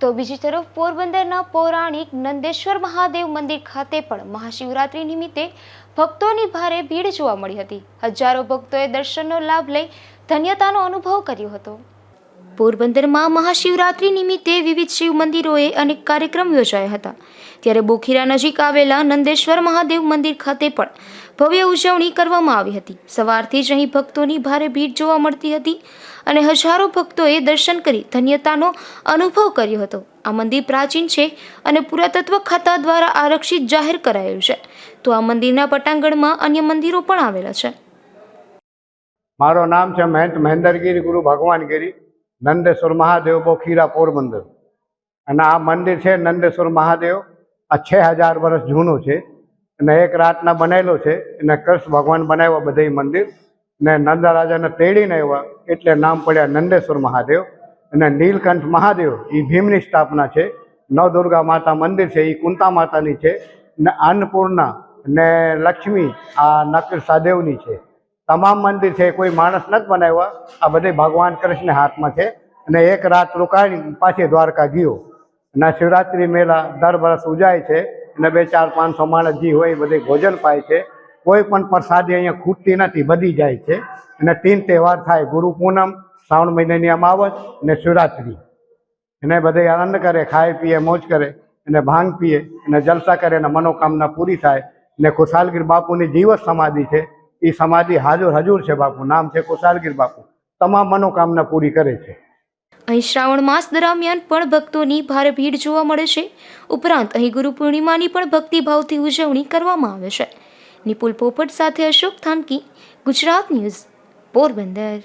તો બીજી તરફ પોરબંદરના પૌરાણિક નંદેશ્વર મહાદેવ મંદિર ખાતે પણ મહાશિવરાત્રી નિમિત્તે ભક્તોની ભારે ભીડ જોવા મળી હતી. હજારો ભક્તોએ દર્શનનો લાભ લઈ ધન્યતાનો અનુભવ કર્યો હતો. પોરબંદરમાં મહાશિવરાત્રિ નિમિત્તે વિવિધ શિવ મંદિરોએ અનેક કાર્યક્રમ યોજાયા હતા. ત્યારે બોખીરા નજીક આવેલા નંદેશ્વર મહાદેવ મંદિર ખાતે પણ ભવ્ય ઉજવણી કરવામાં આવી હતી. સવારથી જ અહીં ભક્તોની ભારે ભીડ જોવા મળતી હતી અને હજારો ભક્તોએ દર્શન કરી ધન્યતાનો અનુભવ કર્યો હતો. આ મંદિર પ્રાચીન છે અને પુરાતત્વ ખાતા દ્વારા આરક્ષિત જાહેર કરાયું છે. તો આ મંદિરના પટાંગણમાં અન્ય મંદિરો પણ આવેલા છે. મારો નામ છે મહેંત મહેન્દરગીરી ગુરુ ભગવાનગીરી. નંદેશ્વર મહાદેવ બોખીરા પોરબંદર અને આ મંદિર છે નંદેશ્વર મહાદેવ. આ છ હજાર વર્ષ જૂનું છે. અને એક રાતના બનેલો છે. અને કૃષ્ણ ભગવાન બનાવ્યા બધા મંદિર. ને નંદરાજાને તેડીને આવ્યા. એટલે નામ પડ્યા નંદેશ્વર મહાદેવ. અને નીલકંઠ મહાદેવ એ ભીમની સ્થાપના છે. નવદુર્ગા માતા મંદિર છે એ કુંતા માતાની છે. ને અન્નપૂર્ણા ને લક્ષ્મી, આ નકર સાદેવની છે. તમામ મંદિર છે, કોઈ માણસ નથી બનાવ્યા. આ બધે ભગવાન કૃષ્ણ હાથમાં છે. અને એક રાત રોકાણી પાછી દ્વારકા ગયો. અને શિવરાત્રિ મેળા દર વર્ષ ઉજાય છે. અને બે ચાર પાંચસો માણસ જે હોય એ બધે ભોજન પાય છે. કોઈ પણ પ્રસાદી અહીંયા ખૂટતી નથી, બધી જાય છે. અને તીન તહેવાર થાય. ગુરુ પૂનમ, શ્રાવણ મહિનાની અમાવસ અને શિવરાત્રિ. એને બધે આનંદ કરે, ખાય પીએ, મોજ કરે, અને ભાંગ પીએ, અને જલસા કરે, અને મનોકામના પૂરી થાય. ને ખુશાલગીર બાપુની જીવ સમાધિ છે. એ સમાધિ હાજર હજુર છે બાપુ, નામ છે કુશાલગીર બાપુ. તમામ મનોકામના પૂરી કરે છે. અહીં શ્રાવણ માસ દરમિયાન પણ ભક્તોની ભારે ભીડ જોવા મળે છે. ઉપરાંત અહીં ગુરુ પૂર્ણિમાની પણ ભક્તિભાવથી ઉજવણી કરવામાં આવે છે. નિપુલ પોપટ સાથે અશોક થાનકી, ગુજરાત ન્યૂઝ, પોરબંદર.